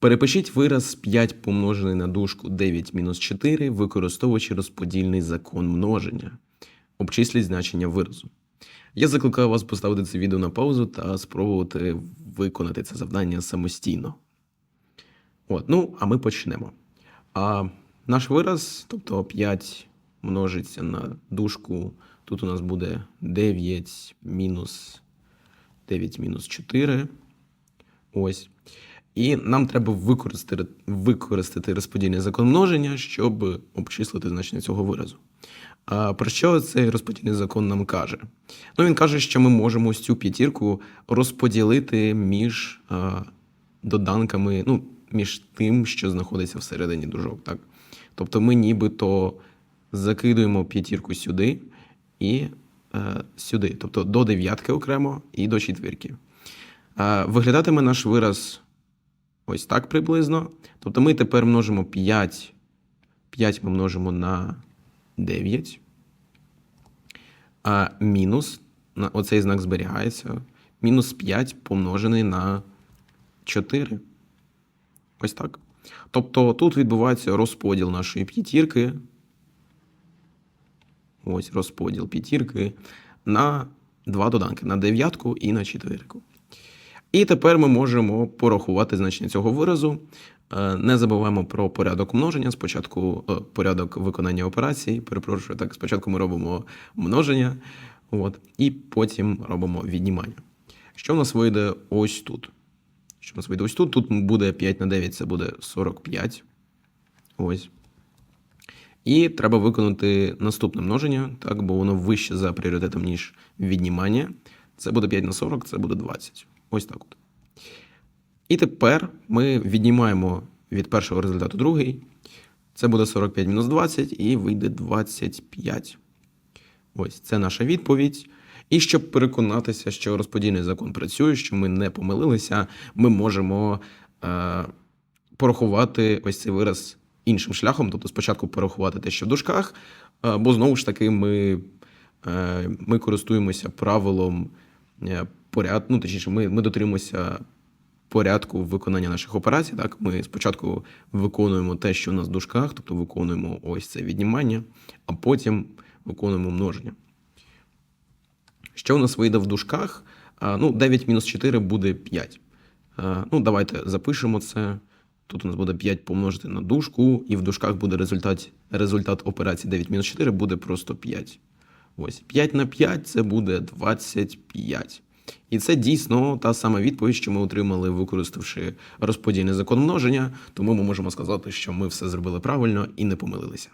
Перепишіть вираз 5 помножений на дужку 9 мінус 4, використовуючи розподільний закон множення. Обчисліть значення виразу. Я закликаю вас поставити це відео на паузу та спробувати виконати це завдання самостійно. От, ну, а ми почнемо. А наш вираз, тобто 5 множиться на дужку, тут у нас буде 9 мінус 9 мінус 4. Ось. І нам треба використати, використати розподільний закон множення, щоб обчислити значення цього виразу. А про що цей розподільний закон нам каже? Ну, він каже, що ми можемо цю п'ятірку розподілити між а, доданками, ну, між тим, що знаходиться всередині дужок. Так? Тобто ми нібито закидуємо п'ятірку сюди і е, сюди, тобто до дев'ятки окремо і до четвірки. Е, виглядатиме наш вираз ось так приблизно. Тобто ми тепер множимо 5. 5 ми множимо на 9. А мінус, оцей знак зберігається. Мінус 5 помножений на 4. Ось так. Тобто тут відбувається розподіл нашої п'ятірки. Ось розподіл п'ятірки на два доданки: на дев'ятку і на четвірку. І тепер ми можемо порахувати значення цього виразу. Е, Не забуваємо про порядок множення. Спочатку е, порядок виконання операцій. Перепрошую, так, спочатку ми робимо множення, от, і потім робимо віднімання. Що в нас вийде ось тут? Що в нас вийде ось тут? Тут буде 5 на 9, це буде 45. Ось. І треба виконати наступне множення, так, бо воно вище за пріоритетом, ніж віднімання. Це буде 5 на 40, це буде 20. Ось так от. І тепер ми віднімаємо від першого результату другий. Це буде 45 мінус 20 і вийде 25. Ось це наша відповідь. І щоб переконатися, що розподільний закон працює, що ми не помилилися, ми можемо е, порахувати ось цей вираз іншим шляхом, тобто спочатку порахувати те, що в дужках, е, бо знову ж таки ми, е, ми користуємося правилом е, поряд, ну, точніше, ми, ми дотримуємося порядку виконання наших операцій. Так, ми спочатку виконуємо те, що у нас в дужках, тобто виконуємо ось це віднімання, а потім виконуємо множення. Що у нас вийде в дужках? Ну, 9 мінус 4 буде 5. А, Ну, давайте запишемо це. Тут у нас буде 5 помножити на дужку, і в дужках буде результат, результат операції 9 мінус 4 буде просто 5. Ось 5 на 5 це буде 25. І це дійсно та сама відповідь, що ми отримали, використавши розподільний закон множення. Тому ми можемо сказати, що ми все зробили правильно і не помилилися.